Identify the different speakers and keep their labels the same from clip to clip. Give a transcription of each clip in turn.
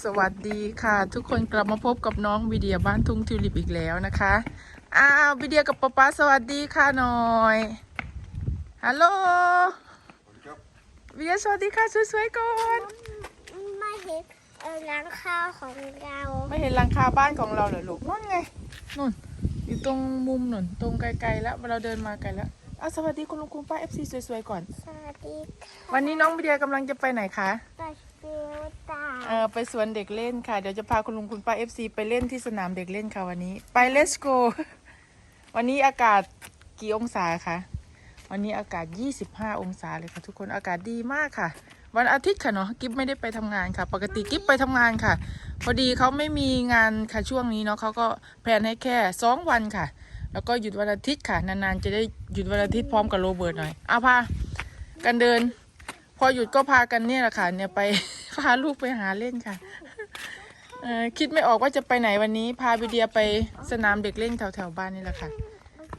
Speaker 1: สวัสดีค่ะ ทุกคนกลับมาพบกับน้องวิเดียบ้านทุ่งทิวลิปอีกแล้วนะคะอ้าววิเดียกับป๊าป๊าสวัสดีค่ะหน่อยฮัลโหลวิเดียสวัสดีค่ะสวยๆก่อน
Speaker 2: ไม่เห็นเออร้านข้าวของเรา
Speaker 1: ไม่เห็นหลังคาบ้านของเราเหรอลูกนู่นไงนู่นอยู่ตรงมุมนู่นตรงไกลๆแล้วเราเดินมาไกลแล้วอ้าวสวัสดีคุณลุงคุณป้าเอฟซีสวยๆก่อน
Speaker 2: สวัสดีค่ะ
Speaker 1: วันนี้น้องวิเดียกำลังจะไปไหนคะ
Speaker 2: ตัด ฟิวตา
Speaker 1: เออไปสวนเด็กเล่นค่ะ เดี๋ยวจะพาคุณลุงคุณป้า FC ไปเล่นที่สนามเด็กเล่นค่ะวันนี้ ไป let's go วันนี้อากาศกี่องศาคะวันนี้อากาศ 25 องศาเลยค่ะ ทุกคนอากาศดีมากค่ะ วันอาทิตย์ค่ะเนาะกิฟไม่ได้ไปทำงานค่ะ ปกติกิฟไปทำงานค่ะ พอดีเขาไม่มีงานค่ะช่วงนี้เนาะเขาก็แพลนให้แค่สองวันค่ะ แล้วก็หยุดวันอาทิตย์ค่ะ นานๆจะได้หยุดวันอาทิตย์พร้อมกับโรเบิร์ตหน่อยเอาพากันเดิน อหยุดก็พากันเนี่ยแหละค่ะ เนี่ยไป พาลูกไปหาเล่นค่ะเออคิดไม่ออกว่าจะไปไหนวันนี้ พาวิเดียไปสนามเด็กเล่นแถวแถวๆบ้านนี่แหละค่ะ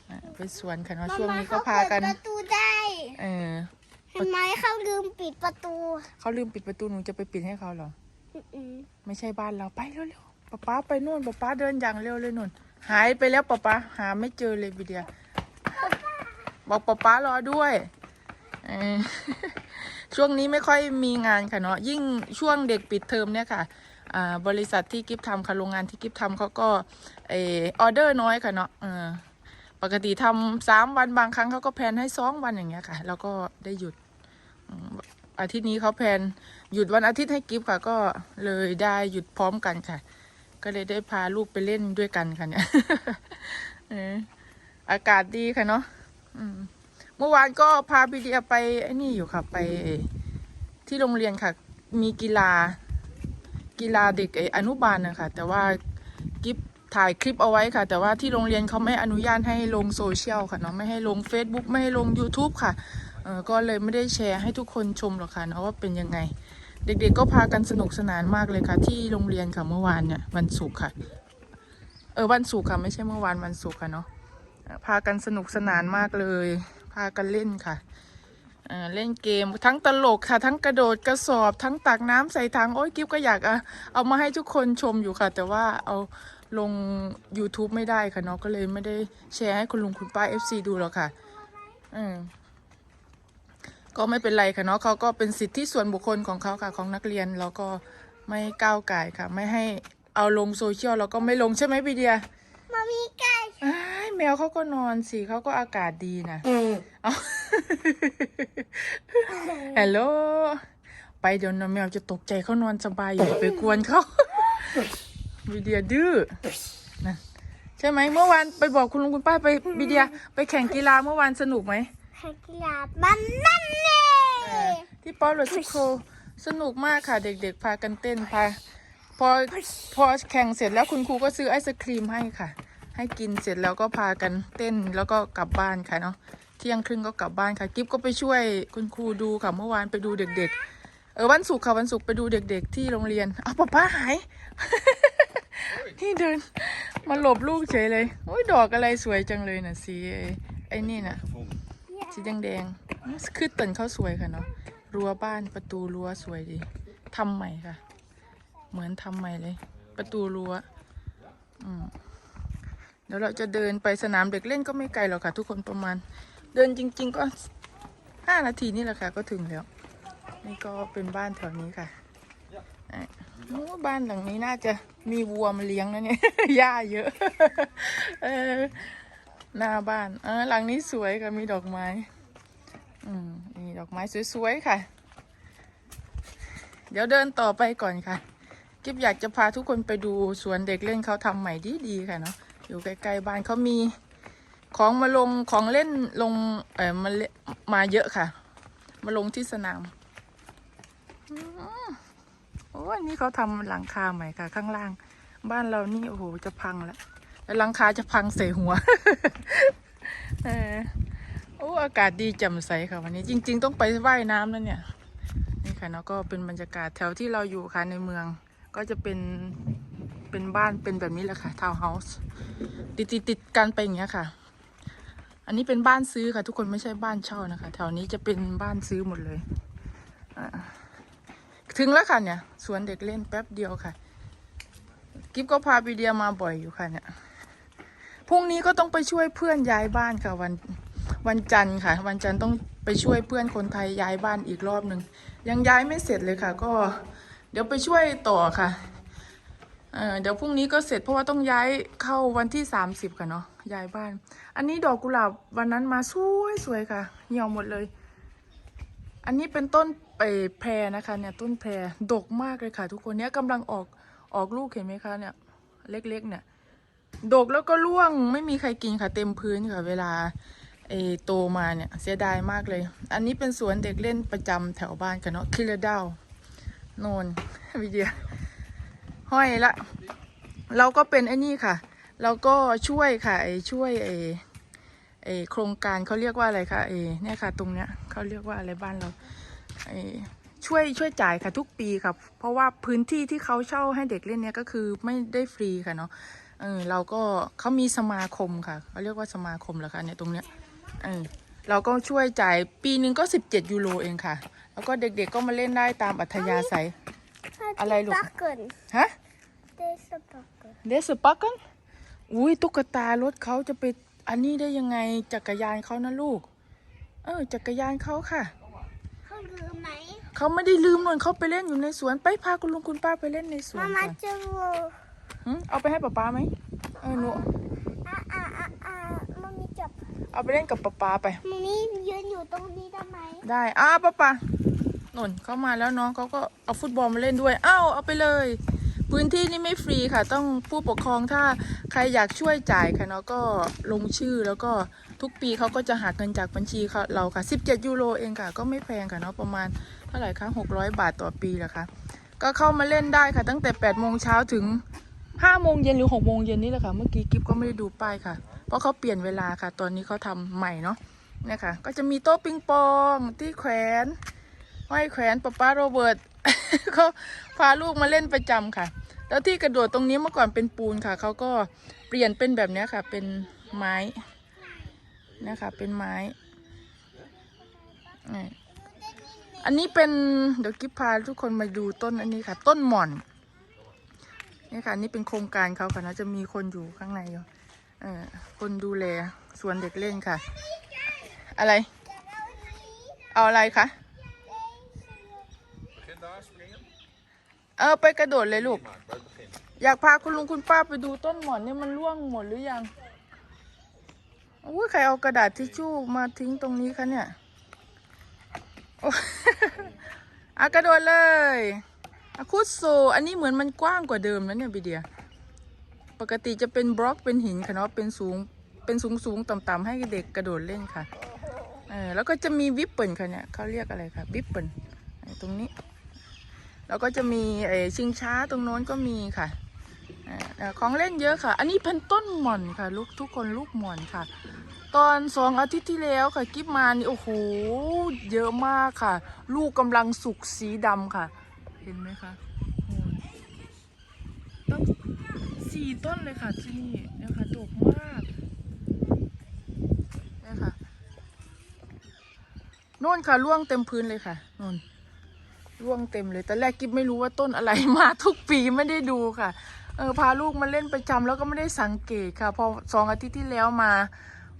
Speaker 1: อะไปสวนค่ะเนาะช่วงนี้ก็พากัน
Speaker 2: เขเปิดประตูได้
Speaker 1: เออ
Speaker 2: เห็นไหมเขาลืมปิดประตู
Speaker 1: เขาลืมปิดประตูหนูจะไปปิดให้เขาเหรอ
Speaker 2: อืม
Speaker 1: ไม่ใช่บ้านเราไปเร็วๆป๊าป๊าไปนู่นป๊าป๊าเดินอย่างเร็วเลยนู่น หายไปแล้วป๊าป๊าหาไม่เจอเลยวิเดีย บอกป๊าป๊ารอด้วยเออ ช่วงนี้ไม่ค่อยมีงานค่ะเนาะยิ่งช่วงเด็กปิดเทอมเนี่ยค่ะบริษัทที่กิฟทำค่ะโรงงานที่กิฟทำเขาก็เออออเดอร์น้อยค่ะเนาะปกติทำสามวันบางครั้งเขาก็แพนให้สองวันอย่างเงี้ยค่ะ แล้วก็ได้หยุดอาทิตย์นี้เขาแพนหยุดวันอาทิตย์ให้กิฟค่ะ ก็เลยได้หยุดพร้อมกันค่ะ ก็เลยได้พาลูกไปเล่นด้วยกันค่ะเนี่ยอออากาศดีค่ะเนาะอืม เมื่อวานก็พาบีเดียไปไอ้นี่อยู่ค่ะไปที่โรงเรียนค่ะ มีกีฬา กีฬาเด็กอนุบาลนะคะแต่ว่ากิฟถ่ายคลิปเอาไว้ค่ะ แต่ว่าที่โรงเรียนเขาไม่อนุญาตให้ลงโซเชียลค่ะเนาะไม่ให้ลง Facebook ไม่ให้ลง YouTube ค่ะเออก็เลยไม่ได้แชร์ให้ทุกคนชมหรอกค่ะเนาะว่าเป็นยังไง เด็กๆก็พากันสนุกสนานมากเลยค่ะ ที่โรงเรียนค่ะเมื่อวานเนี่ยวันศุกร์ค่ะ เออวันศุกร์ค่ะไม่ใช่เมื่อวานวันศุกร์ค่ะเนาะพากันสนุกสนานมากเลย พากันเล่นค่ะเล่นเกมทั้งตลกค่ะ ทั้งกระโดดกระสอบ ทั้งตักน้ำใส่ถังโอ้ยกิ๊บก็อยากเอาเอามาให้ทุกคนชมอยู่ค่ะ แต่ว่าเอาลง YouTube ไม่ได้ค่ะเนาะก็เลยไม่ได้แชร์ให้คุณลุงคุณป้า FC ดูหรอกค่ะอืมก็ไม่เป็นไรค่ะเนาะเขาก็เป็นสิทธิส่วนบุคคลของเขาค่ะ ของนักเรียนเราก็ไม่ก้าวไก่ค่ะ ไม่ให้เอาลงโซเชียลเราก็ไม่ลงใช่ไหมพี่เดีย
Speaker 2: มามีไก่
Speaker 1: อ้ายแมวเขาก็นอนสิเขาก็อากาศดีนะเอาฮัลโหลไปเดี๋ยวนะแมวจะตกใจเขานอนสบายอยู่อย่าไปกวนเขาวิเดียดื้อนะใช่ไหมเมื่อวานไปบอกคุณลุงคุณป้าไปวิเดียไปแข่งกีฬาเมื่อวานสนุกไหม
Speaker 2: แข่งกีฬามันนั่นเน่
Speaker 1: เออที่ป๊อลโรชิโคสนุกมากค่ะเด็กๆพากันเต้นพาพ อพอแข่งเสร็จแล้วคุณครูก็ซื้อไอศครีมให้ค่ะ ให้กินเสร็จแล้วก็พากันเต้นแล้วก็กลับบ้านค่ะเนาะเที่ยงครึ่งก็กลับบ้านค่ะ กิฟก็ไปช่วยคุณครูดูค่ะเมื่อวานไปดูเด็ก ๆ เออวันศุกร์ค่ะวันศุกร์ไปดูเด็ก ๆ ที่โรงเรียนเอาป้าป้าหายนี่เดินมาหลบลูกเฉยเลยโอ้ยดอกอะไรสวยจังเลยน่ะสีไอ้ไอ้นี่น่ะสีแดงๆคือต้นเขาสวยค่ะเนาะรั้วบ้านประตูรั้วสวยดีทำใหม่ค่ะ เหมือนทำใหม่เลย ประตูรั้วอืมเดี๋ยวเราจะเดินไปสนามเด็กเล่นก็ไม่ไกลหรอกค่ะ ทุกคนประมาณ เดินจริง ๆ ก็ห้านาทีนี่แหละค่ะ ก็ถึงแล้ว นี่ก็เป็นบ้านแถวนี้ค่ะอะโอ้บ้านหลังนี้น่าจะมีวัวมาเลี้ยงนะเนี่ยหญ้าเยอะเออหน้าบ้านเออหลังนี้สวยค่ะมีดอกไม้ อืมนี่ดอกไม้สวยๆค่ะ เดี๋ยวเดินต่อไปก่อนค่ะ กิฟอยากจะพาทุกคนไปดูสวนเด็กเล่นเขาทำใหม่ดีๆค่ะเนาะอยู่ใกล้ๆบ้านเขามีของมาลงของเล่นลงเออมาเลมาเยอะค่ะ มาลงที่สนามอืมโอ้ยนี่เขาทำหลังคาใหม่ค่ะ ข้างล่าง บ้านเรานี่โอ้โหจะพังแล้วแล้วหลังคาจะพังใส่หัวเออโอ้อากาศดีแจ่มใสค่ะวันนี้จริง ๆ ต้องไปว่ายน้ำแล้วเนี่ยนี่ค่ะเนาะก็เป็นบรรยากาศแถวที่เราอยู่ค่ะในเมือง ก็จะเป็นเป็นบ้านเป็นแบบนี้แหละค่ะทาวน์เฮาส์ติดติดติดกันไปอย่างเงี้ยค่ะ อันนี้เป็นบ้านซื้อค่ะ ทุกคนไม่ใช่บ้านเช่านะคะ แถวนี้จะเป็นบ้านซื้อหมดเลยถึงแล้วค่ะเนี่ยสวนเด็กเล่นแป๊บเดียวค่ะ กิฟก็พาปีเดียมาบ่อยอยู่ค่ะเนี่ยพรุ่งนี้ก็ต้องไปช่วยเพื่อนย้ายบ้านค่ะ วันวันจันทร์ค่ะ วันจันทร์ต้องไปช่วยเพื่อนคนไทยย้ายบ้านอีกรอบหนึ่งยังย้ายไม่เสร็จเลยค่ะ ก็ เดี๋ยวไปช่วยต่อค่ะเเดี๋ยวพรุ่งนี้ก็เสร็จเพราะว่าต้องย้ายเข้าวันที่30ค่ะเนาะย้ายบ้าน อันนี้ดอกกุหลาบวันนั้นมาสวยสวยๆค่ะ เหี่ยวหมดเลย อันนี้เป็นต้นไปแพรนะคะเนี่ยต้นแพรดกมากเลยค่ะ ทุกคนเนี้ยกำลังออกออกลูกเห็นไหมคะเนี่ย เล็กๆเนี่ยดกแล้วก็ร่วงไม่มีใครกินค่ะ เต็มพื้นค่ะ เวลาเอโตมาเนี่ยเสียดายมากเลย อันนี้เป็นสวนเด็กเล่นประจำแถวบ้านกันเนาะคิลเดล โนนวิเดียห้อยละ เราก็เป็นไอ้นี่ค่ะ เราก็ช่วยค่ะไอ้ช่วยไอ้ไอ้โครงการเขาเรียกว่าอะไรคะไอ้เนี่ยค่ะ ตรงเนี้ยเขาเรียกว่าอะไรบ้านเราไอ้ช่วยช่วยจ่ายค่ะทุกปีค่ะ เพราะว่าพื้นที่ที่เขาเช่าให้เด็กเล่นเนี่ยก็คือไม่ได้ฟรีค่ะเนาะเออเราก็เขามีสมาคมค่ะเขาเรียกว่าสมาคมเหรอคะเนี่ยตรงเนี้ยเออเราก็ช่วยจ่ายปีหนึ่งก็สิบเจ็ดยูโรเองค่ะ แล้วก็เด็กๆก็มาเล่นได้ตามอัธยาศัย อะไรลูก
Speaker 2: ปักเกิน
Speaker 1: ฮะ
Speaker 2: เดสปักเกิน
Speaker 1: เดสปักกันอุ้ยตุ๊กตารถเขาจะไปอันนี้ได้ยังไงจักรยานเขานะลูก เออจักรยานเขาค่ะ
Speaker 2: เขาลืมไหม
Speaker 1: เขาไม่ได้ลืมนวลเขาไปเล่นอยู่ในสวนไปพาคุณลุงคุณป้าไปเล่นในสว
Speaker 2: มานมา
Speaker 1: ค่ะ
Speaker 2: เจอ
Speaker 1: หึเอาไปให้ป๊าป๊าไหมเออหนู
Speaker 2: อ่าอ่าอ่าอ่ามามีจับ
Speaker 1: เอาไปเล่นกับป๊าป๊าไป
Speaker 2: มามียืนอยู่ตรงนี้ได้ไหม
Speaker 1: ได้อ้าป้าปะห นนเข้ามาแล้วน้องเขาก็เอาฟุตบอลมาเล่นด้วย เอ้าเอาไปเลย พื้นที่นี่ไม่ฟรีค่ะ ต้องผู้ปกครองถ้าใครอยากช่วยจ่ายค่ะเนาะก็ลงชื่อแล้วก็ทุกปีเขาก็จะหักเงินจากบัญชีเขาเราค่ะ 17 ยูโรเองค่ะ ก็ไม่แพงค่ะเนาะประมาณเท่าไหร่คะ600 บาทต่อปีแหละค่ะก็เข้ามาเล่นได้ค่ะ ตั้งแต่8โมงเช้าถึง5โมงเย็นหรือ6โมงเย็นนี่แหละค่ะ เมื่อกี้กิฟก็ไม่ได้ดูป้ายค่ะ เพราะเขาเปลี่ยนเวลาค่ะ ตอนนี้เขาทำใหม่เนาะเนี่ยค่ะ ก็จะมีโต๊ะปิงปองที่แขวน ห้อยแขวนป้าป้าโรเบิร์ตเขาพาลูกมาเล่นประจำค่ะ แล้วที่กระโดดตรงนี้เมื่อก่อนเป็นปูนค่ะ เขาก็เปลี่ยนเป็นแบบนี้ค่ะ เป็นไม้นี่ยค่ะเป็นไม้ อันนี้เป็นเดี๋ยวกิฟพาทุกคนมาดูต้นอันนี้ค่ะ ต้นหม่อนนี่ค่ะนี่เป็นโครงการเขาค่ะนะจะมีคนอยู่ข้างในอยู่เออคนดูแลสวนเด็กเล่นค่ะ อะไร เอาอะไรคะ เออไปกระโดดเลยลูก อยากพาคุณลุงคุณป้าไปดูต้นหมอนนี่มันร่วงหมดหรือยังอุ้ยใครเอากระดาษทิชชู่มาทิ้งตรงนี้คะเนี่ยอ้อะกระโดดเลยอะคุดโซ อันนี้เหมือนมันกว้างกว่าเดิมนะเนี่ยบีเดีย ปกติจะเป็นบล็อกเป็นหินค่ะเนาะ เป็นสูง เป็นสูงสูงๆต่ำๆให้เด็กกระโดดเล่นค่ะ เออ แล้วก็จะมีวิปเปิลค่ะเนี่ยเขาเรียกอะไรค่ะวิปเปิลตรงนี้ แล้วก็จะมีไอ้ชิงช้าตรงโน้นก็มีค่ะของเล่นเยอะค่ะ อันนี้เป็นต้นหม่อนค่ะ ลูกทุกคนลูกหม่อนค่ะ ตอนสองอาทิตย์ที่แล้วค่ะกิฟมานี่โอ้โหเยอะมากค่ะ ลูกกำลังสุกสีดำค่ะ เห็นไหมคะต้นสี่ต้นเลยค่ะที่นี่เนี่ยค่ะดกมากเนี่ยค่ะโน่นค่ะร่วงเต็มพื้นเลยค่ะโน่น ร่วงเต็มเลยแต่แรกกิ๊บไม่รู้ว่าต้นอะไรมาทุกปีไม่ได้ดูค่ะ เออพาลูกมาเล่นประจำแล้วก็ไม่ได้สังเกตค่ะ พอสองอาทิตย์ที่แล้วมา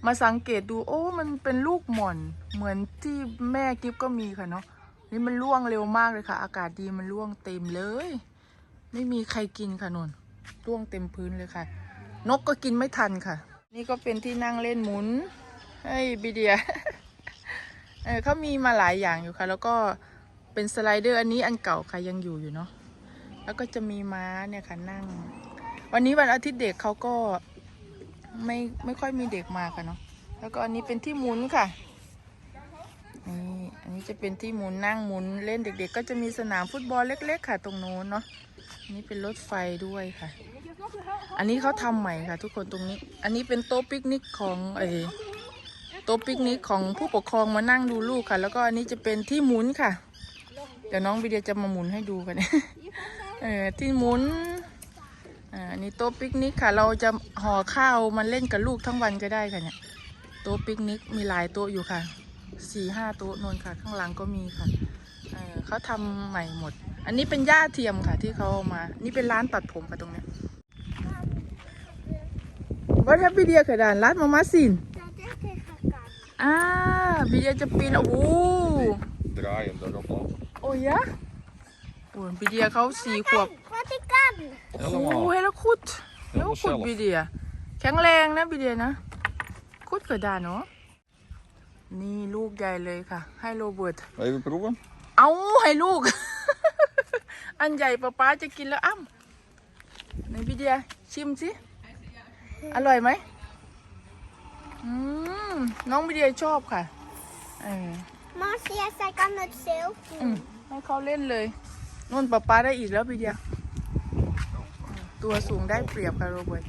Speaker 1: มาสังเกตดูโอ้มันเป็นลูกหม่อน เหมือนที่แม่กิ๊บก็มีค่ะเนาะนี่มันร่วงเร็วมากเลยค่ะ อากาศดีมันร่วงเต็มเลย ไม่มีใครกินค่ะนนร่วงเต็มพื้นเลยค่ะ นกก็กินไม่ทันค่ะ นี่ก็เป็นที่นั่งเล่นหมุนให้บีเดียเออเขามีมาหลายอย่างอยู่ค่ะ แล้วก็ เป็นสไลเดอร์อันนี้อันเก่าค่ะยังอยู่อยู่เนาะแล้วก็จะมีม้าเนี่ยค่ะนั่ง วันนี้วันอาทิตย์เด็กเขาก็ไม่ไม่ค่อยมีเด็กมาค่ะเนาะแล้วก็อันนี้เป็นที่หมุนค่ะนี่อันนี้จะเป็นที่หมุนนั่งหมุนเล่นเด็ก ๆ ก็จะมีสนามฟุตบอลเล็ก ๆ ค่ะ ตรงโน้นเนาะอันนี้เป็นรถไฟด้วยค่ะ อันนี้เขาทำใหม่ค่ะ ทุกคนตรงนี้ อันนี้เป็นโต๊ะปิกนิกของเออโต๊ะปิกนิกของผู้ปกครองมานั่งดูลูกค่ะ แล้วก็อันนี้จะเป็นที่หมุนค่ะ ดี๋ยวน้องวิเดียจะมาหมุนให้ดูกันเนี่ยเออที่หมุนอ่าอันนี่โต๊ะปิกนิกค่ะ เราจะห่อข้าวมันเล่นกับลูกทั้งวันก็ได้ค่ะเนี่ยโต๊ะปิกนิกมีหลายโต๊ะอยู่ค่ะสี่ห้าโต๊ะนนค่ะ ข้างหลังก็มีค่ะเออเขาทำใหม่หมด อันนี้เป็นหญ้าเทียมค่ะที่เขาเอามา นี่เป็นร้านตัดผมค่ะตรงเนี้ย Wat heb je hier gedaan? Laat mama zien.
Speaker 2: จะได้เจอกัน
Speaker 1: Ah, Bidia จะปีนโอ้โห
Speaker 3: Draaien daarop al.
Speaker 1: โอ้ยะโอ้ยบิเดียเขาสี่ขวบ
Speaker 2: วัติกัน
Speaker 1: โอ้
Speaker 3: Helemaal.
Speaker 1: เฮลคุดเฮล
Speaker 3: Helemaal
Speaker 1: คุด
Speaker 3: zelf.
Speaker 1: บิเดีย แข็งแรงนะบิเดียนะคุดเกิดได้เนาะนี่ลูกใหญ่เลยค่ะ ให้โรเบิร์ต
Speaker 3: Even proeven?
Speaker 1: เอาให้ลูก อันใหญ่ป๊าป๊าจะกินแล้วอ้ำไหนบิเดียชิมสิ อร่อยไหมอืมน้องบิเดียชอบค่ะเออ
Speaker 2: มาเสียใส่กันหนดเซลฟี่
Speaker 1: อืม ให้เขาเล่นเลยนุ่นป๊าป๊าได้อีกแล้วบิเดียตัวสูงได้เปรียบค่ะโรเบิร์ต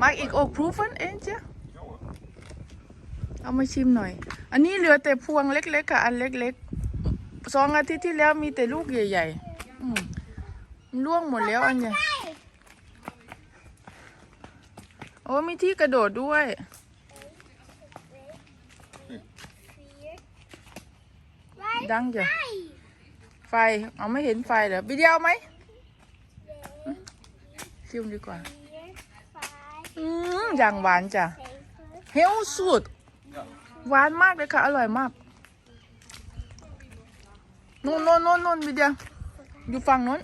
Speaker 1: มาอีกอกพรูฟันเองจ้ะเอามาชิมหน่อย อันนี้เหลือแต่พวงเล็กๆค่ะ อันเล็กๆสองอาทิตย์ที่แล้วมีแต่ลูกใหญ่ๆอืมมันร่วงหมดแล้วอันใหญ่โอ้มีที่กระโดดด้วย ดังจ้ะไฟ เอาไม่เห็นไฟเหรอวิดีโอไหมชิมดีกว่า อืมอย่างหวานจ้ะเฮลสุด หวานมากเลยค่ะ อร่อยมากนู่นนู่นนู่นนู่นวิดีโออยู่ฝั่งนู้น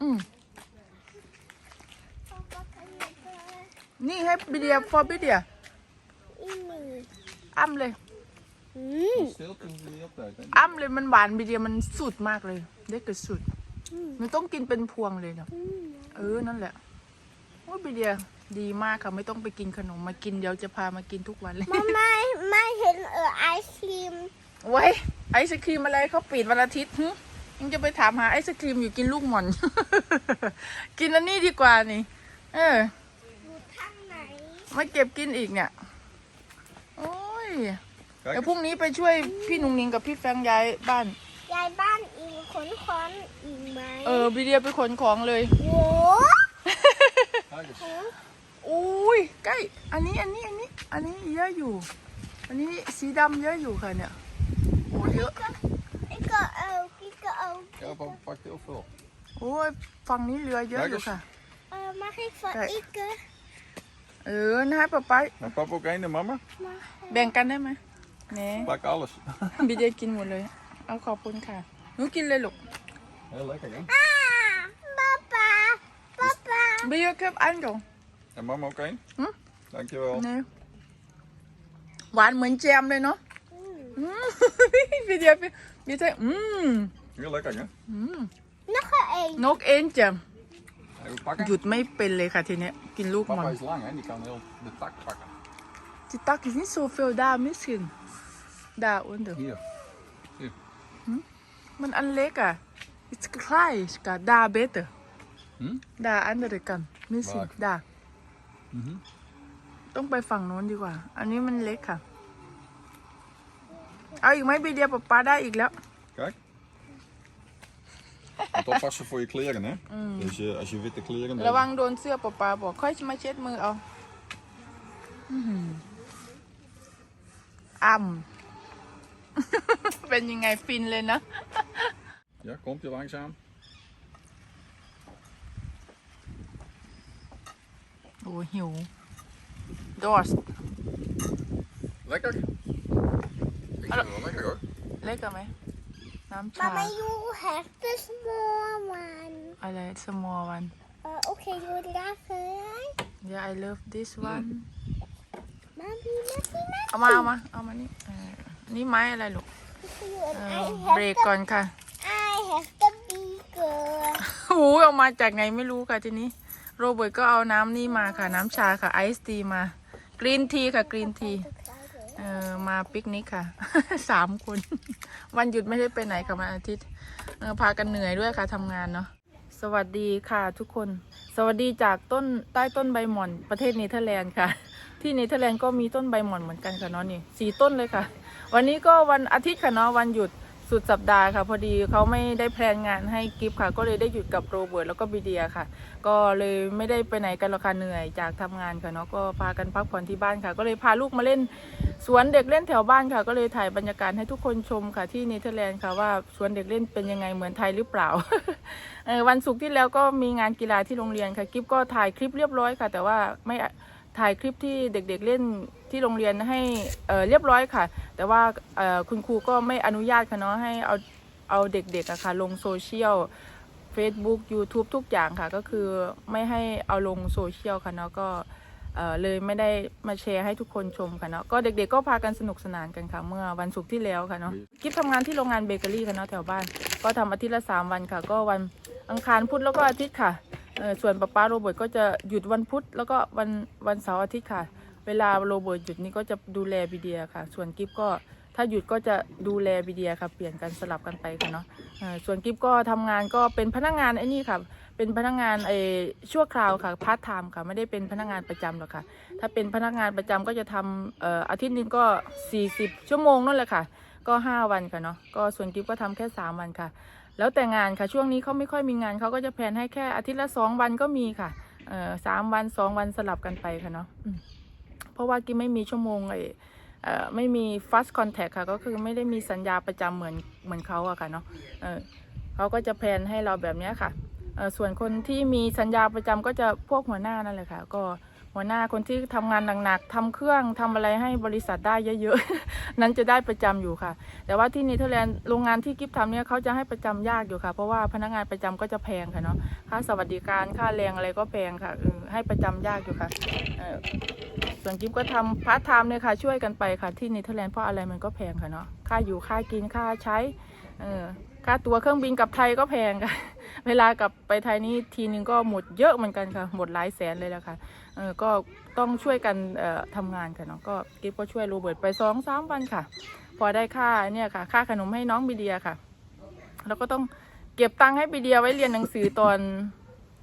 Speaker 1: อืมนี่ให้วิดีโอ for วิดีโอ
Speaker 2: อีหมี
Speaker 1: อ้ำเลย
Speaker 2: อืม
Speaker 3: Stilte is niet op tijd. hè?
Speaker 1: อ้ำเลยมันหวานวิดีโอมันสุดมากเลยเด็กก็สุด มันต้องกินเป็นพวงเลยเนาะ
Speaker 2: อืม
Speaker 1: เออนั่นแหละโอ้ยวิดีโอดีมากค่ะ ไม่ต้องไปกินขนมมากินเดี๋ยวจะพามากินทุกวันเลย
Speaker 2: มาไม่ไม่เห็นเออไอศครีม
Speaker 1: ไว้ไอศครีมอะไรเขาปิดวันอาทิตย์หึยังจะไปถามหาไอศครีมอยู่กินลูกหม่อน กินอันนี้ดีกว่านี่ เออ
Speaker 2: อยู่ทางไหน
Speaker 1: มาเก็บกินอีกเนี่ย โอ้ย
Speaker 3: Kijk
Speaker 1: เดี๋ยว
Speaker 3: eens.
Speaker 1: พรุ่งนี้ไปช่วยพี่นุงนิงกับพี่แฟงย้ายบ้าน
Speaker 2: ยายบ้านอีกขนคอนอีกไหม
Speaker 1: เออวิดีโอไปขนของเลย
Speaker 2: โว้
Speaker 3: Kijk eens.
Speaker 1: อุ้ยใกล้ อันนี้อันนี้อันนี้ อันนี้เยอะอยู่ อันนี้สีดำเยอะอยู่ค่ะเนี่ยโอ้เยอะ
Speaker 2: ik ก็เอา ik ก็เอา
Speaker 3: Ja, papa pakt heel veel.
Speaker 1: โอ้ยฝั่งนี้เรือเยอะอยู่ค่ะ
Speaker 2: เออมาให้ฝาก
Speaker 1: Kijk.
Speaker 2: อีกก็
Speaker 1: เออนะป๊าป๊า
Speaker 3: Maar papa ook één en mama?
Speaker 2: มา
Speaker 1: แบ่งกันได้ไหม เน่
Speaker 3: Pak alles.
Speaker 1: บิเดียกินหมดเลยเอาขอบคุณค่ะหนูกินเลยลูก
Speaker 3: Heel lekker, hè?
Speaker 2: อ่าป๊าป๊าป๊าป๊า
Speaker 1: บิเดียเก็บอันก่อน
Speaker 3: En mama ook één?
Speaker 1: Hm?
Speaker 3: Dankjewel.
Speaker 1: เน่หวานเหมือนแจมเลยเนาะ
Speaker 2: อืม
Speaker 1: อืมบิเดียบิเดียอืม
Speaker 3: Heel lekker, hè?
Speaker 1: อืม
Speaker 2: nog een
Speaker 1: นกเอ็นแจม
Speaker 3: Even pakken.
Speaker 1: หยุดไม่เป็นเลยค่ะทีเนี้ยกินลูกมัน
Speaker 3: Papa is lang, hè? Die kan heel de tak pakken.
Speaker 1: จิตัก is niet zoveel daar misschien daar onder
Speaker 3: Hier.
Speaker 1: มันอันเล็กอะ it's klein gaat daar beter
Speaker 3: Hm?
Speaker 1: daar andere kant misschien
Speaker 3: Waar?
Speaker 1: daar
Speaker 3: Mhm.
Speaker 1: ต้องไปฝั่งโน้นดีกว่า อันนี้มันเล็กค่ะ เอาอีกไหมบีเดียป๊าป๊าได้อีกแล้ว
Speaker 3: Kijk. Moet oppassen voor je kleren, hè? Dus je, als je witte kleren
Speaker 1: ระวังโดนเสื้อป๊าป๊าบอกค่อยมาเช็ดมือเอา อื้อหืออ่ำ เป็นยังไงฟินเลยนะ
Speaker 3: Ja, komt je langzaam.
Speaker 1: โอ้หิว ดอส
Speaker 3: Lekker? Ik vind het wel lekker, hoor.
Speaker 1: เล็กกันไหม น้ำชา
Speaker 2: Mama you have the small one
Speaker 1: อะไร small one
Speaker 2: เออโอเคยูรักเลย
Speaker 1: yeah I love this one
Speaker 2: มาบีมาบีมา
Speaker 1: เอามาเอามา เอามานี่เออ นี่ไม้อะไรลูกเออเบรกก่อนค่ะ
Speaker 2: I have the bigger
Speaker 1: โอ้ยเอามาจากไหนไม่รู้ค่ะทีนี้ โรเบิร์ตก็เอาน้ำนี่มาค่ะ น้ำชาค่ะไอซ์ทีมากรีนทีค่ะกรีนทีเออมาปิกนิกค่ะ สามคน วันหยุดไม่ได้ไปไหนค่ะวันอาทิตย์เออพากันเหนื่อยด้วยค่ะทำงานเนาะสวัสดีค่ะทุกคน สวัสดีจากต้นใต้ต้นใบหม่อนประเทศเนเธอร์แลนด์ค่ะ ที่เนเธอร์แลนด์ก็มีต้นใบหม่อนเหมือนกันค่ะเนาะนี่สี่ต้นเลยค่ะ วันนี้ก็วันอาทิตย์ค่ะเนาะวันหยุดสุดสัปดาห์ค่ะ พอดีเขาไม่ได้แพลนงานให้กิฟค่ะ ก็เลยได้หยุดกับโรเบิร์ตแล้วก็บีเดียค่ะ ก็เลยไม่ได้ไปไหนกันหรอกค่ะเหนื่อยจากทำงานค่ะเนาะก็พากันพักผ่อนที่บ้านค่ะ ก็เลยพาลูกมาเล่นสวนเด็กเล่นแถวบ้านค่ะ ก็เลยถ่ายบรรยากาศให้ทุกคนชมค่ะที่เนเธอร์แลนด์ค่ะว่าสวนเด็กเล่นเป็นยังไงเหมือนไทยหรือเปล่าเออวันศุกร์ที่แล้วก็มีงานกีฬาที่โรงเรียนค่ะกิฟก็ถ่ายคลิปเรียบร้อยค่ะ แต่ว่าไม่ถ่ายคลิปที่เด็กๆเล่น ที่โรงเรียนให้เเรียบร้อยค่ะ แต่ว่าคุณครูก็ไม่อนุญาตค่ะเนาะให้เอาเอาเด็กๆอะค่ะลงโซเชียล Facebook YouTube ทุกอย่างค่ะ ก็คือไม่ให้เอาลงโซเชียลค่ะเนาะก็เลยไม่ได้มาแชร์ให้ทุกคนชมค่ะเนาะก็เด็กๆก็พากันสนุกสนานกันค่ะ เมื่อวันศุกร์ที่แล้วค่ะเนาะกิฟทำงานที่โรงงานเบเกอรี่ค่ะเนาะแถวบ้าน ก็ทำอาทิตย์ละสามวันค่ะ ก็วันอังคารพุธแล้วก็อาทิตย์ค่ะส่วนป๊าป๊าโรเบิร์ตก็จะหยุดวันพุธแล้วก็วันวันเสาร์อาทิตย์ค่ะ เวลาโรเบิร์ตหยุดนี่ก็จะดูแลบีเดียค่ะ ส่วนกิฟก็ถ้าหยุดก็จะดูแลบีเดียค่ะ เปลี่ยนกันสลับกันไปค่ะเนาะส่วนกิฟก็ทำงานก็เป็นพนักงานไอ้นี่ค่ะ เป็นพนักงานไอ้ชั่วคราวค่ะพาร์ทไทม์ค่ะ ไม่ได้เป็นพนักงานประจำหรอกค่ะ ถ้าเป็นพนักงานประจำก็จะทำเอ่ออาทิตย์นึงก็ 40 ชั่วโมงนั่นแหละค่ะ ก็ 5 วันค่ะเนาะก็ส่วนกิฟก็ทำแค่ 3 วันค่ะ แล้วแต่งานค่ะช่วงนี้เขาไม่ค่อยมีงานเขาก็จะแพลนให้แค่อาทิตย์ละสองวันก็มีค่ะเอ่อสามวันสองวันสลับกันไปค่ะเนาะ เพราะว่ากิฟไม่มีชั่วโมงไอ้เอ่อไม่มี fast contact ค่ะ ก็คือไม่ได้มีสัญญาประจำเหมือนเหมือนเขาอะค่ะเนาะเออเขาก็จะแพลนให้เราแบบนี้ค่ะเออส่วนคนที่มีสัญญาประจำก็จะพวกหัวหน้านั่นแหละค่ะ ก็หัวหน้าคนที่ทำงานหนักๆทำเครื่องทำอะไรให้บริษัทได้เยอะๆ นั้นจะได้ประจำอยู่ค่ะ แต่ว่าที่เนเธอร์แลนด์โรงงานที่กิฟทำเนี่ยเขาจะให้ประจำยากอยู่ค่ะ เพราะว่าพนักงานประจำก็จะแพงค่ะเนาะค่าสวัสดิการค่าแรงอะไรก็แพงค่ะให้ประจำยากอยู่ค่ะ ส่วนกิฟก็ทำพาร์ทไทม์เนี่ยค่ะ ช่วยกันไปค่ะที่เนเธอร์แลนด์เพราะอะไรมันก็แพงค่ะเนาะค่าอยู่ค่ากินค่าใช้เออค่าตั๋วเครื่องบินกลับไทยก็แพงค่ะ เวลากลับไปไทยนี่ทีนึงก็หมดเยอะเหมือนกันค่ะ หมดหลายแสนเลยแหละค่ะเออก็ต้องช่วยกันเอ่อทำงานค่ะเนาะก็กิฟก็ช่วยโรเบิร์ตไปสองสามวันค่ะ พอได้ค่าเนี่ยค่ะ ค่าขนมให้น้องบีเดียค่ะ แล้วก็ต้องเก็บตังค์ให้บีเดียไว้เรียนหนังสือตอน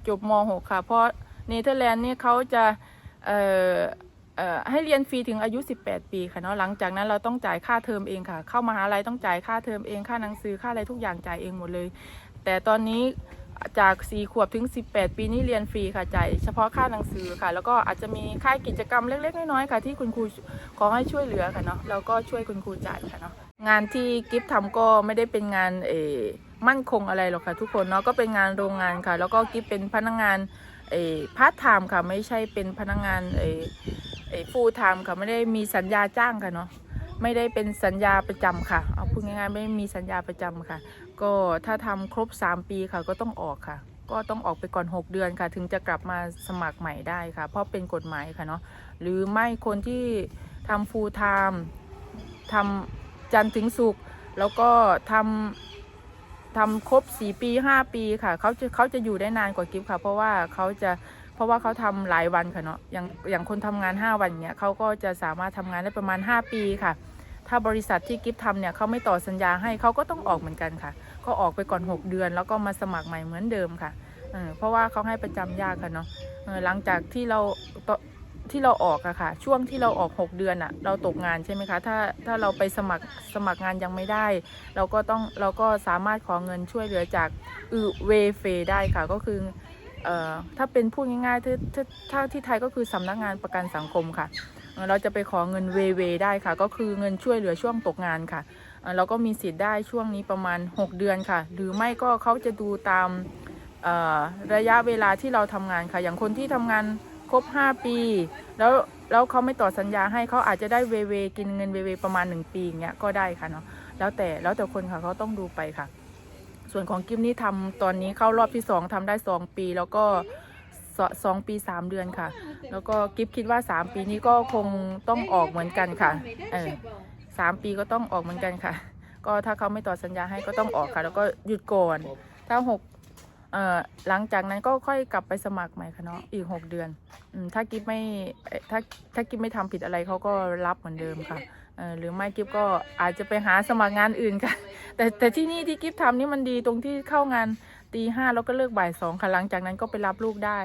Speaker 1: จบม .6 ค่ะ เพราะเนเธอร์แลนด์นี่เขาจะเอ่อ ให้เรียนฟรีถึงอายุ 18 ปีค่ะเนาะหลังจากนั้นเราต้องจ่ายค่าเทอมเองค่ะ เข้ามหาลัยต้องจ่ายค่าเทอมเองค่าหนังสือค่าอะไรทุกอย่างจ่ายเองหมดเลย แต่ตอนนี้จาก 4 ขวบถึง 18 ปีนี่เรียนฟรีค่ะจ่ายเฉพาะค่าหนังสือค่ะ แล้วก็อาจจะมีค่ากิจกรรมเล็กๆน้อยๆค่ะที่คุณครูขอให้ช่วยเหลือค่ะเนาะเราก็ช่วยคุณครูจ่ายค่ะเนาะงานที่กิฟทำก็ไม่ได้เป็นงานเอมั่นคงอะไรหรอกค่ะ ทุกคนเนาะก็เป็นงานโรงงานค่ะ แล้วก็กิฟเป็นพนักงานเอพาร์ทไทม์ค่ะไม่ใช่เป็นพนักงานเอ ฟูลไทม์ค่ะไม่ได้มีสัญญาจ้างค่ะเนาะไม่ได้เป็นสัญญาประจำค่ะ เอาพูดง่ายๆไม่มีสัญญาประจำค่ะ ก็ถ้าทำครบ 3 ปีค่ะก็ต้องออกค่ะ ก็ต้องออกไปก่อน 6 เดือนค่ะ ถึงจะกลับมาสมัครใหม่ได้ค่ะ เพราะเป็นกฎหมายค่ะเนาะหรือไม่คนที่ทำ full time ทำจันทร์ถึงศุกร์แล้วก็ทำทำครบ 4 ปี 5 ปีค่ะเขาจะเขาจะอยู่ได้นานกว่ากิฟต์ค่ะ เพราะว่าเขาจะ เพราะว่าเขาทำหลายวันค่ะเนาะอย่างอย่างคนทำงาน 5 วันเนี้ยเขาก็จะสามารถทำงานได้ประมาณ 5 ปีค่ะ ถ้าบริษัทที่กิฟทำเนี่ยเขาไม่ต่อสัญญาให้เขาก็ต้องออกเหมือนกันค่ะ ก็ออกไปก่อน 6 เดือน แล้วก็มาสมัครใหม่เหมือนเดิมค่ะเพราะว่าเขาให้ประจำยากค่ะเนาะหลังจากที่เราที่เราออกอะค่ะ ช่วงที่เราออก 6 เดือนอะเราตกงานใช่ไหมคะ ถ้าถ้าเราไปสมัครสมัครงานยังไม่ได้ เราก็ต้องเราก็สามารถขอเงินช่วยเหลือจากอือเวเฟได้ค่ะ ก็คือ ถ้าเป็นพูดง่ายๆถ้าถ้าถ้าที่ไทยก็คือสำนักงานประกันสังคมค่ะ เราจะไปขอเงินเวเวได้ค่ะ ก็คือเงินช่วยเหลือช่วงตกงานค่ะ เราก็มีสิทธิ์ได้ช่วงนี้ประมาณ 6 เดือนค่ะ หรือไม่ก็เขาจะดูตามระยะเวลาที่เราทำงานค่ะ อย่างคนที่ทำงานครบ 5 ปี แล้วแล้วเขาไม่ต่อสัญญาให้เขาอาจจะได้เวเวกินเงินเวเวประมาณ 1 ปีอย่างเงี้ยก็ได้ค่ะเนาะแล้วแต่แล้วแต่คนค่ะเขาต้องดูไปค่ะ ส่วนของกิมนี่ทำตอนนี้เข้ารอบที่ 2ทำได้ 2 ปี แล้วก็สองปี 3 เดือนค่ะ แล้วก็กิฟคิดว่า 3 ปีนี้ก็คงต้องออกเหมือนกันค่ะเออสามปีก็ต้องออกเหมือนกันค่ะ ก็ถ้าเขาไม่ต่อสัญญาให้ก็ต้องออกค่ะ แล้วก็หยุดก่อน ถ้าหกเอ่อหลังจากนั้นก็ค่อยกลับไปสมัครใหม่ค่ะเนาะอีกหกเดือนอืมถ้ากิฟไม่ถ้าถ้ากิฟไม่ทำผิดอะไรเขาก็รับเหมือนเดิมค่ะ หรือไม่กิฟก็อาจจะไปหาสมัครงานอื่นค่ะ แต่แต่ที่นี่ที่กิฟทำนี่มันดีตรงที่เข้างานตีห้าแล้วก็เลิกบ่ายสองค่ะหลังจากนั้นก็ไปรับลูกได้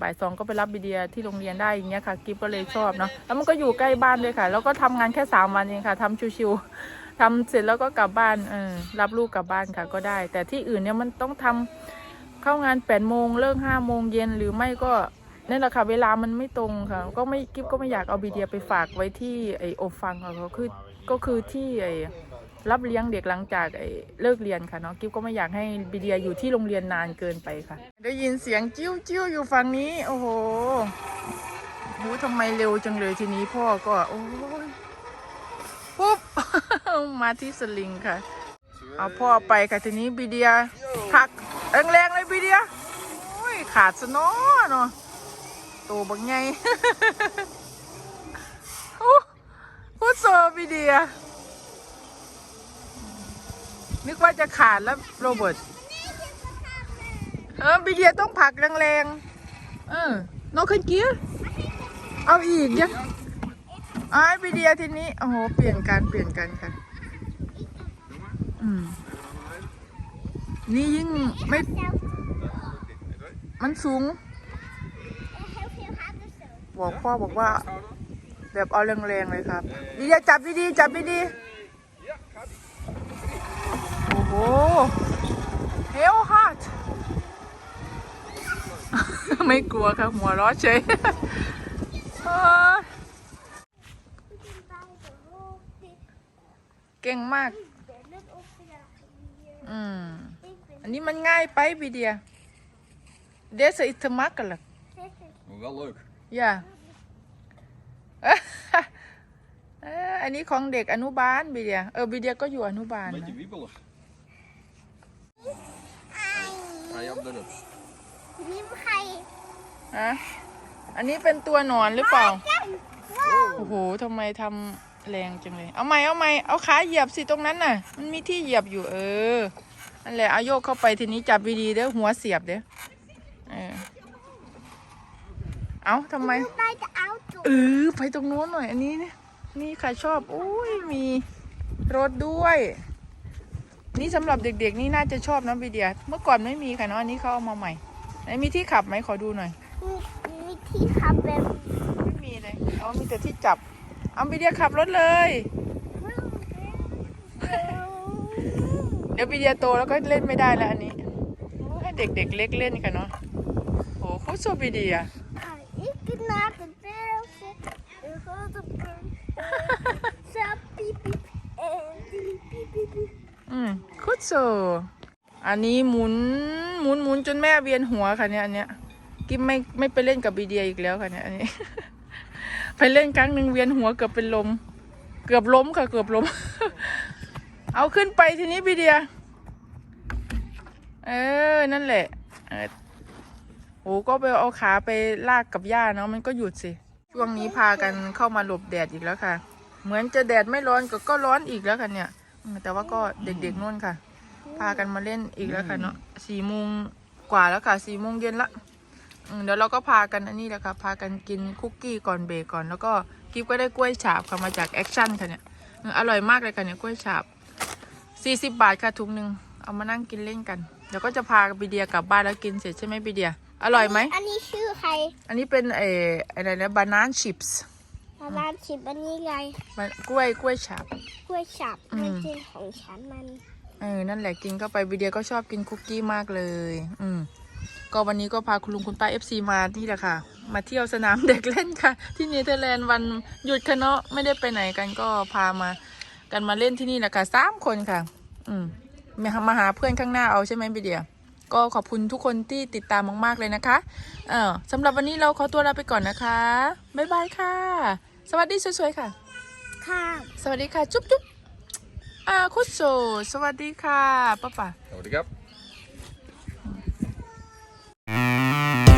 Speaker 1: บ่ายสองก็ไปรับบีเดียที่โรงเรียนได้อย่างเงี้ยค่ะกิฟก็เลยชอบเนาะแล้วมันก็อยู่ใกล้บ้านด้วยค่ะ แล้วก็ทำงานแค่สามวันเองค่ะทำชิวๆทำเสร็จแล้วก็กลับบ้านเออรับลูกกลับบ้านค่ะก็ได้ แต่ที่อื่นเนี่ยมันต้องทำเข้างานแปดโมงเลิกห้าโมงเย็นหรือไม่ก็ นั่นแหละค่ะเวลามันไม่ตรงค่ะ ก็ไม่กิ๊บก็ไม่อยากเอาบีเดียไปฝากไว้ที่ไอโอฟังค่ะก็คือก็คือที่ไอรับเลี้ยงเด็กหลังจากไอเลิกเรียนค่ะเนาะกิ๊บก็ไม่อยากให้บีเดียอยู่ที่โรงเรียนนานเกินไปค่ะ ได้ยินเสียงจิ้วจิ้วอยู่ฝั่งนี้ โอ้โหหูทำไมเร็วจังเลยทีนี้พ่อก็โอ้ยปุ๊บมาที่สลิงค่ะ เอาพ่อไปค่ะทีนี้บีเดียผลักแรงๆเลยบีเดียโอ้ยขาดสนอเนาะ โตบังไงโอ้พูดโซบีเดียนึกว่าจะขาดแล้วโรเบิร์ตเออบีเดียต้องผักแรงๆ เออโนขึ้นเกียร์เอาอีกยังไอ้บีเดียทีนี้ โอ้โห เปลี่ยนกันเปลี่ยนกันค่ะ อืม นี่ยิ่งไม่ มันสูง บอกพ่อบอกว่า แบบเอาแรงๆเลยครับเดียจับดีๆจับดีๆโอ้โหเฮลฮาร์ดไม่กลัวครับหัวร้อเฉยเก่งมาก อืม อันนี้มันง่ายไปบีเดีย Deze is te makkelijk.
Speaker 3: Maar wel leuk.
Speaker 1: Ja. เอ้ออันนี้ของเด็กอนุบาลบีเดียเออบีเดียก็อยู่อนุบาล
Speaker 3: Een
Speaker 1: นะ
Speaker 3: beetje wiebelig. Ga je op de nups?
Speaker 2: ยิ้มใคร
Speaker 1: ฮะอันนี้เป็นตัวหนอนหรือเปล่า
Speaker 2: ว้าว
Speaker 1: โอ้โหทำไมทำแรงจังเลย เอาใหม่เอาใหม่เอาขาเหยียบสิตรงนั้นน่ะ มันมีที่เหยียบอยู่เออ นั่นแหละเอาโยกเข้าไปทีนี้จับดีๆเด้อหัวเสียบเด้อ เออ เอาทำไม
Speaker 2: ลูกได้จะเอาจุก
Speaker 1: เออไปตรงนู้นหน่อย อันนี้เนี่ยนี่ใครชอบอุ้ยมีรถด้วย นี่สำหรับเด็กๆ นี่น่าจะชอบนะบีเดีย เมื่อก่อนไม่มีค่ะเนาะอันนี้เขาเอามาใหม่ไหนมีที่ขับไหมขอดูหน่อย
Speaker 2: มีมีที่ขับแบบ
Speaker 1: ไม่มีเลยเอามีแต่ที่จับเอาบีเดียขับรถเลย เดี๋ยวปีเดียโตแล้วก็เล่นไม่ได้แล้วอันนี้ให้เด็กๆเล็กเล่นกันเนาะโอ้โคตรโซบีเดีย
Speaker 2: Ik ben naar de bergen. De grote berg. Zo piep piep. En piep piep piep piep.
Speaker 1: อืม โซอันนี้หมุนหมุนหมุนจนแม่เวียนหัวค่ะเนี่ยอันเนี้ยกิมไม่ไม่ไปเล่นกับบีเดียอีกแล้วค่ะเนี่ยอันนี้ ไปเล่นครั้งหนึ่งเวียนหัวเกือบเป็นลม เกือบล้มค่ะเกือบล้ม เอาขึ้นไปทีนี้บีเดีย เออนั่นแหละเออโอ้ก็ไปเอาขาไปลากกับหญ้าเนาะมันก็หยุดสิช่วงนี้พากันเข้ามาหลบแดดอีกแล้วค่ะ เหมือนจะแดดไม่ร้อนก็ก็ร้อนอีกแล้วค่ะเนี่ย แต่ว่าก็เด็กๆนู่นค่ะ พากันมาเล่นอีกแล้วค่ะเนาะสี่โมงกว่าแล้วค่ะสี่โมงเย็นละอืมเดี๋ยวเราก็พากันอันนี้แหละค่ะพากันกินคุกกี้ก่อนเบรกก่อน แล้วก็กิฟก็ได้กล้วยฉาบค่ะมาจากแอคชั่นค่ะเนี่ยอืมอร่อยมากเลยค่ะเนี่ยกล้วยฉาบสี่สิบบาทค่ะถุงหนึ่งเอามานั่งกินเล่นกันเดี๋ยวก็จะพาบีเดียกลับบ้านแล้วกินเสร็จใช่ไหมบีเดีย อร่อยไหม
Speaker 2: อันนี้ชื่อใคร
Speaker 1: อันนี้เป็นเอออะไรนะบานาน่ชิพส์
Speaker 2: ร้านชิบอันนี้ไง
Speaker 1: กล้วยกล้วยฉาบ
Speaker 2: กล้วยฉับ
Speaker 1: อืม
Speaker 2: มันเป็นของฉันมัน
Speaker 1: เออ นั่นแหละกินเข้าไปบีเดียก็ชอบกินคุกกี้มากเลย อืม ก็วันนี้ก็พาคุณลุงคุณป้าเอฟซีมาที่แหละค่ะ มาเที่ยวสนามเด็กเล่นค่ะ ที่เนเธอร์แลนด์วันหยุดคะเนาะไม่ได้ไปไหนกันก็พามา กันมาเล่นที่นี่แหละค่ะสามคนค่ะ อืมมามาหาเพื่อนข้างหน้าเอาใช่ไหมบีเดียก็ขอบคุณทุกคนที่ติดตามมาก ๆ เลยนะคะ เออสำหรับวันนี้เราขอตัวลาไปก่อนนะคะ บ๊ายบายค่ะ สวัสดีสวยๆค่ะ
Speaker 2: ค่ะ
Speaker 1: สวัสดีค่ะ จุ๊บจุ๊บ อาคุโซสวัสดีค่ะป้าป้า
Speaker 3: สวัสดีครับ